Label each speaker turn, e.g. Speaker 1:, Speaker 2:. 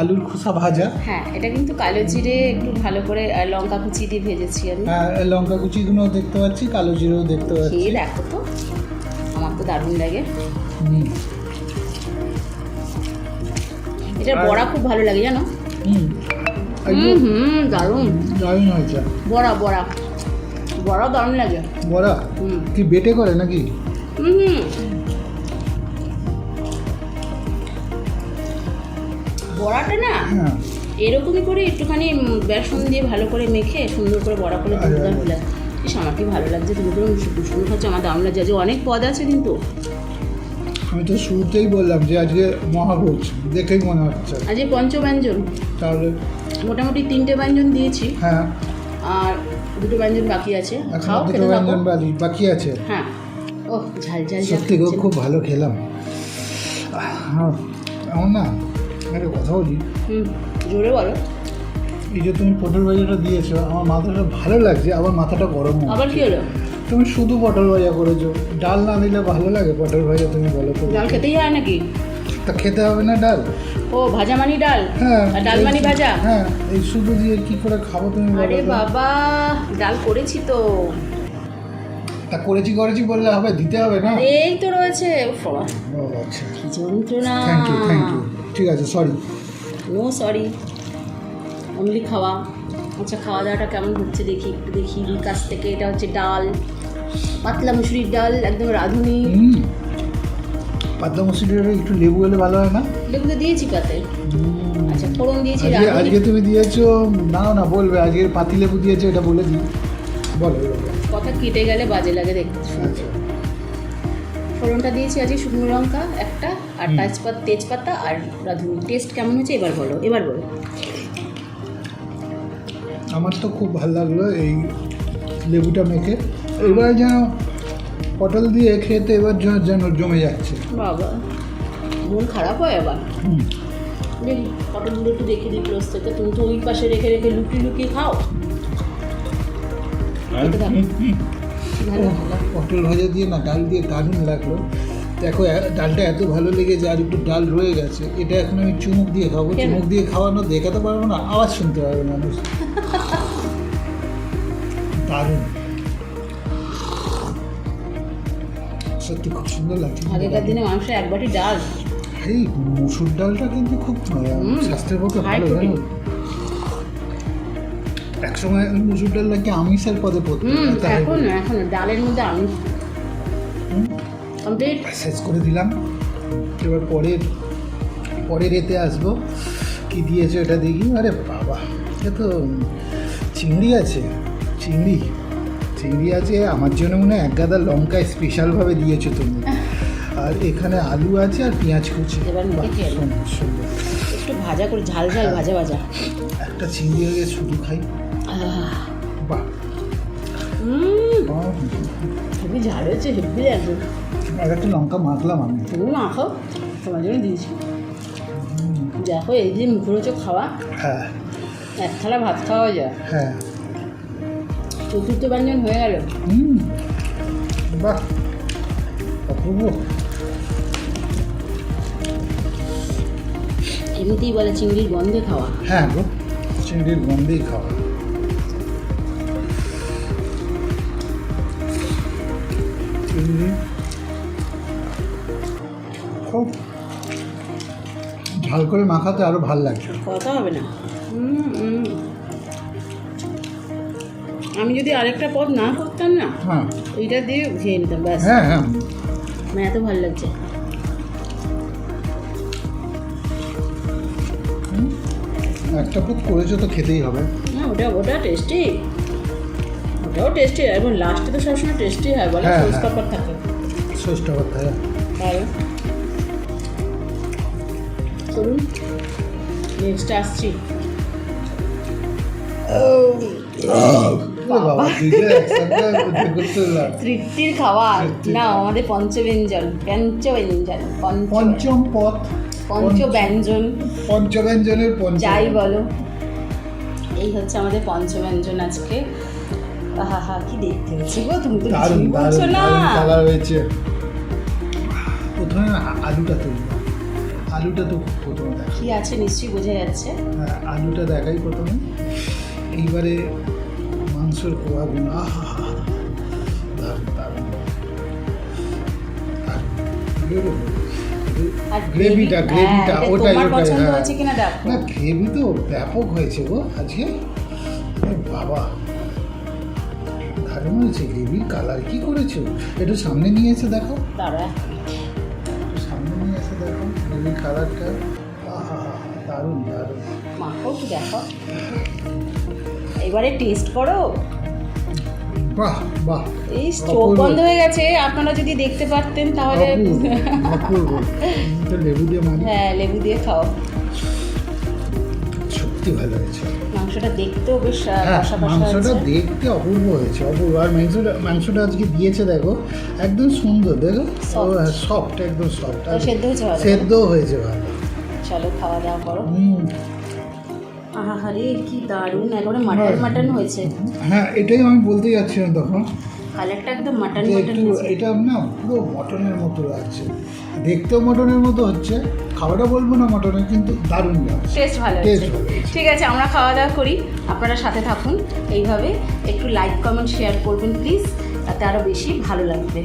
Speaker 1: আলুর খোসা ভাজা।
Speaker 2: হ্যাঁ এটা কিন্তু কালো জিরে একটু ভালো করে লঙ্কা কুচি দিয়ে ভেজেছি আমি।
Speaker 1: আর লঙ্কা কুচিগুলো দেখতে পাচ্ছি কালো জিরেও দেখতে পাচ্ছি।
Speaker 2: খেয়ে দেখো তো। আমার তো দারুণ লাগে।
Speaker 1: হুম।
Speaker 2: এটার বড়া খুব ভালো লাগে জানো?
Speaker 1: হুম।
Speaker 2: হুম দারুণ।
Speaker 1: দারুণ হয়েছে।
Speaker 2: বড়া বড়া। বড়া দারুণ লাগে।
Speaker 1: বড়া? কি বেটে করে নাকি?
Speaker 2: হুম। বড়াটা না
Speaker 1: হ্যাঁ।
Speaker 2: এরকমই করে একটুখানি বেসন দিয়ে ভালো করে মেখে সুন্দর করে বড়া করে দুধ হলে ইস আমার কি ভালো লাগছে তুমি শুধু শুধু খাচ্ছ আমার দাম লাগছে আজকে অনেক পদ আছে কিন্তু।
Speaker 1: আমি তো শুরুতেই বললাম যে আজকে মহাভোজ দেখেই মনে হচ্ছে।
Speaker 2: আজকে পঞ্চব্যঞ্জন।
Speaker 1: তাহলে?
Speaker 2: মোটামুটি তিনটে ব্যঞ্জন দিয়েছি।
Speaker 1: হ্যাঁ।
Speaker 2: আর দুটো ব্যঞ্জন বাকি আছে। খাও
Speaker 1: দুটো ব্যঞ্জন বাকি আছে?
Speaker 2: হ্যাঁ। ও ঝাল ঝাল
Speaker 1: সত্যি খুব ভালো খেলাম। হ্যাঁ আমার না একটা কথা বলি
Speaker 2: জোরে বলো।
Speaker 1: এই যে তুমি পটল ভাজাটা দিয়েছ আমার মাথাটা ভালো লাগছে আবার মাথাটা গরম
Speaker 2: আবার কি হলো?
Speaker 1: তুমি শুধু পটল ভাজা করেছ ডাল না দিলে ভালো লাগে পটল ভাজা তুমি বলো তো।
Speaker 2: ডাল খেতেই হয় নাকি?
Speaker 1: তা খেতে হবে না ডাল?
Speaker 2: ও ভাজা মানি ডাল?
Speaker 1: হ্যাঁ
Speaker 2: ডাল মানি ভাজা?
Speaker 1: হ্যাঁ এই শুধু দিয়ে কি করে খাব তুমি
Speaker 2: আরে বাবা ডাল করেছি তো।
Speaker 1: তা করেছি করেছি বললে হবে দিতে হবে না?
Speaker 2: এই তো রয়েছে।
Speaker 1: ও আচ্ছা।
Speaker 2: যন্ত্রণা।
Speaker 1: থ্যাংক ইউ থ্যাংক ইউ ঠিক আছে সরি
Speaker 2: নো সরি অনলি খাওয়া। আচ্ছা খাওয়া দাওয়াটা কেমন হচ্ছে দেখি একটু দেখি। কাছ থেকে এটা হচ্ছে ডাল। পাতলা মুসুরির ডাল একদম রাঁধুনি।
Speaker 1: হুম। পাতলা মুসুরির একটু লেবু হলে ভালো হয় না?
Speaker 2: লেবু তো দিয়েছি পাতে। আচ্ছা ফোড়ন দিয়েছি
Speaker 1: আজকে আজকে তুমি দিয়েছ নাও না বলবে। আজকে পাতি লেবু দিয়েছ এটা বলে দিই। বলো।
Speaker 2: কথা কেটে গেলে বাজে লাগে দেখতে।
Speaker 1: আচ্ছা।
Speaker 2: ফোড়নটা দিয়েছি আজকে শুকনো লঙ্কা একটা আর। তেজপাতা তেজপাতা আর রাঁধুনি। টেস্ট কেমন হয়েছে? এবার বলো এবার বলো।
Speaker 1: আমার তো খুব ভালো লাগল এই লেবুটা মেখে। এবার যেন পটল দিয়ে খেতে এবার যেন- জমে যাচ্ছে।
Speaker 2: বাবা মন খারাপ হয় আবার। দেখি পটলগুলো একটু দেখে দিই ক্লোজ থেকে তুমি তো ওই পাশে রেখে রেখে লুকিয়ে লুকিয়ে খাও।
Speaker 1: পটল ভাজা দিয়ে না ডাল দিয়ে দারুণ লাগল। দেখো ডালটা এত ভালো লেগেছে আর একটু ডাল রয়ে গেছে। এটা এখন আমি চুমুক দিয়ে খাব। চুমুক দিয়ে খাওয়ানো দেখাতে পারব না আওয়াজ শুনতে পারবে মানুষ। দারুণ। সত্যি খুব সুন্দর লাগছে।
Speaker 2: আগেকার দিনে মানুষের এক বাটি ডাল।
Speaker 1: এই মসুর ডালটা কিন্তু খুব স্বাস্থ্যের পক্ষে ভালো জানো? একসময় মসুর ডাল নাকি আমিষের পদে পড়তো।
Speaker 2: এখন। এখন ডালের মধ্যে আমি
Speaker 1: হুম,
Speaker 2: কমপ্লিট
Speaker 1: শেষ করে দিলাম। এবার পরের পরের এতে আসব। কি দিয়েছে এটা দেখি। আরে বাবা এ তো চিংড়ি আছে। চিংড়ি চিংড়ি আছে। আমার জন্য মনে হয় এক গাদা লঙ্কা স্পেশালভাবে দিয়েছ তুমি। আর এখানে আলু আছে আর পেঁয়াজ কুচি।
Speaker 2: একটু ভাজা করে ঝাল ঝাল ভাজা ভাজা।
Speaker 1: একটা চিংড়ি আগে শুধু খাই।
Speaker 2: খুবই ঝাল হয়েছে হেব্বি একদম
Speaker 1: আর একটা লঙ্কা মাখলাম আমি।
Speaker 2: তুমি মাখো তোমার জন্য দিয়েছি। দেখো এই যে মুখরোচক খাওয়া।
Speaker 1: হ্যাঁ।
Speaker 2: এক থালা ভাত খাওয়া যায়
Speaker 1: হ্যাঁ।
Speaker 2: চতুর্থ ব্যঞ্জন হয়ে গেল।
Speaker 1: হুম। বাহ। অপূর্ব।
Speaker 2: এমনিতেই বলে চিংড়ির গন্ধে খাওয়া।
Speaker 1: হ্যাঁ গো চিংড়ির গন্ধেই খাওয়া। খুব ঝাল করে মাখাতে আরও ভালো লাগছে
Speaker 2: কথা হবে না। আমি যদি আরেকটা পদ না করতাম না
Speaker 1: হ্যাঁ।
Speaker 2: এইটা দিয়ে খেয়ে নিতাম ব্যাস।
Speaker 1: হ্যাঁ হ্যাঁ।
Speaker 2: আমার এত ভালো লাগছে।
Speaker 1: একটা পদ করেছ তো খেতেই হবে।
Speaker 2: না ওটা ওটা টেস্টি ওটাও টেস্টি হয় এবং লাস্টে তো সবসময় টেস্টি হয় বলে
Speaker 1: হ্যাঁ,
Speaker 2: সস
Speaker 1: হ্যাঁ।
Speaker 2: থাকে।
Speaker 1: সস্তা কথা
Speaker 2: ভালো চলুন নেক্সট আসছি।
Speaker 1: বাবা একসাথে করতে।
Speaker 2: তৃপ্তির খাবার।
Speaker 1: তৃপ্তির
Speaker 2: না
Speaker 1: খাবার।
Speaker 2: আমাদের পঞ্চব্যঞ্জন পঞ্চব্যঞ্জন পঞ্চ
Speaker 1: পঞ্চম পথ।
Speaker 2: পঞ্চব্যঞ্জন।
Speaker 1: পঞ্চব্যঞ্জনের পঞ্চম
Speaker 2: যাই বলো এই হচ্ছে আমাদের পঞ্চব্যঞ্জন আজকে। হা হা কি দেখতে হচ্ছে গো? তুমি তো কিছুই বলছো না।
Speaker 1: কালার হয়েছে। প্রথমে আলুটা তুলব। আলুটা তো প্রথমে দেখা
Speaker 2: কি আছে নিশ্চয়ই বোঝা যাচ্ছে।
Speaker 1: হ্যাঁ আলুটা দেখাই প্রথমে। এইবারে মাংসর কোয়াগুলো আহা দারুণ দারুণ।
Speaker 2: আর
Speaker 1: গ্রেভিটা গ্রেভিটা
Speaker 2: হ্যাঁ,
Speaker 1: ওটাই ওটাই হ্যাঁ। না গ্রেভি তো ব্যাপক হয়েছে গো আজকে। বাবা। দারুণ হয়েছে গ্রেভির কালার কি করেছ? একটু সামনে নিয়ে এসে দেখো একটু সামনে নিয়ে এসে দেখো গ্রেভির কালারটা। দারুণ দারুণ।
Speaker 2: মাখো কি দেখো। এবারে টেস্ট করো।
Speaker 1: বাহ বাহ।
Speaker 2: এই চোখ বন্ধ হয়ে গেছে আপনারা যদি দেখতে পারতেন তাহলে হ্যাঁ লেবু দিয়ে খাও।
Speaker 1: সত্যি ভালো হয়েছে।
Speaker 2: মাংসটা দেখতেও বেশ আহ,
Speaker 1: হ্যাঁ মাংসটা দেখতে অপূর্ব হয়েছে অপূর্ব। আর মাংসটা মাংসটা আজকে দিয়েছে দেখো একদম সুন্দর দেখো? সফট একদম সফট
Speaker 2: সেদ্ধ হয়েছে
Speaker 1: সেদ্ধ হয়েছে ভালো।
Speaker 2: চলো খাওয়া দাওয়া করো।
Speaker 1: হুম।
Speaker 2: আহা হারে কি দারুণ একবারে মাটন
Speaker 1: হ্যাঁ।
Speaker 2: মাটন হয়েছে।
Speaker 1: হ্যাঁ এটাই আমি বলতে যাচ্ছিলাম তখন।
Speaker 2: কালারটা একদম মাটন মাটন
Speaker 1: এটা না পুরো মটনের মতো লাগছে। দেখতেও মটনের মতো হচ্ছে খাওয়াটা বলব না মটনের কিন্তু দারুণ লাগছে।
Speaker 2: টেস্ট ভালো
Speaker 1: Taste ভালো
Speaker 2: ঠিক আছে আমরা খাওয়া দাওয়া করি আপনারা সাথে থাকুন। এইভাবে একটু লাইক কমেন্ট শেয়ার করবেন প্লিজ তাতে আরও বেশি ভালো লাগবে।